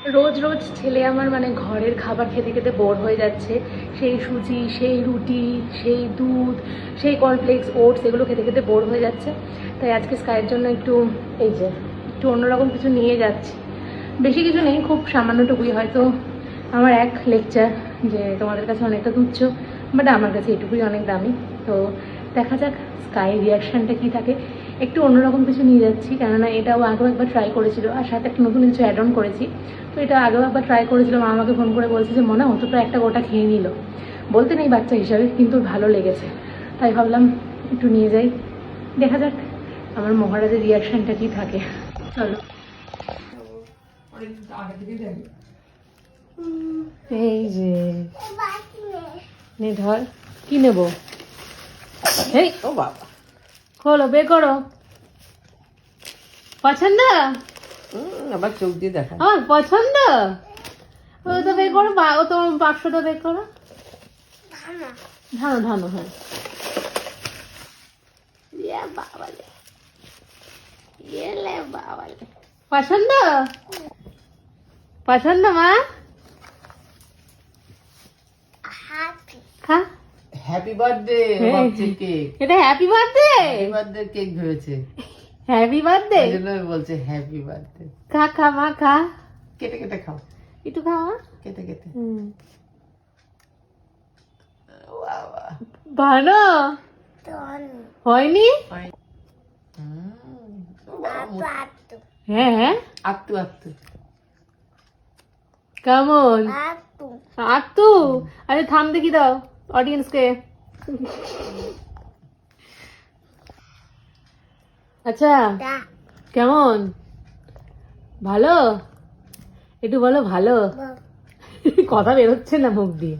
রোজ রোজ ছেলে আমার মানে ঘরের খাবার খেতে খেতে বোর হয়ে যাচ্ছে। সেই সুজি, সেই রুটি, সেই দুধ, সেই কর্নফ্লেক্স ওটস এগুলো খেতে খেতে বোর হয়ে যাচ্ছে। তাই আজকে স্কাইয়ের জন্য একটু এই যে, একটু অন্যরকম কিছু নিয়ে যাচ্ছি। বেশি কিছু নেই, খুব সামান্যটুকুই। হয়তো আমার এক লেকচার যে তোমাদের কাছে অনেকটা তুচ্ছ বাট আমার কাছে এটুকুই অনেক দামি। তো দেখা যাক স্কাই রিয়াকশানটা কী থাকে। একটু অন্যরকম কিছু নিয়ে যাচ্ছি, কেননা এটাও আগেও একবার ট্রাই করেছিল আর সাথে একটা নতুন কিছু অ্যাড অন করেছি। তো এটা আগেও একবার ট্রাই করেছিল, মা আমাকে ফোন করে বলছে যে, মনে হতো প্রায় একটা গোটা খেয়ে নিল। বলতে নেই বাচ্চা হিসাবে, কিন্তু ভালো লেগেছে। তাই ভাবলাম একটু নিয়ে যাই। দেখা যাক আমার মহারাজের রিয়াকশানটা কী থাকে। চলো। এই যে। নে ধর, কি নেব? এই, ও বাবা। খোলো বে করো। পছন্দ? হুম, আবার চোখ দিয়ে দেখা। আমার পছন্দ? ও তো বের করো বা- ও তোমার বাক্সটা বের করো। ধানো। ধানো হ্যাঁ। ইয়ে বাবালে। পছন্দ? পছন্দ মা? Happy birthday cake. এটা happy birthday happy birthday cake ভেবেছে হ্যাপি বার্থডে বলছে হ্যাপি বার্থডে খা খা মা খা। কেটে কেটে খাও। একটু খা মা। কেটে কেটে। হুম। ভালো হয়নি? হ্যাঁ হ্যাঁ। আত্তু আত্তু। কেমন? আত্তু। আরে থাম দেখি দাও অডিয়েন্সকে আচ্ছা কেমন? ভালো? একটু বলো ভালো? কথা বেরোচ্ছে না মুখ দিয়ে।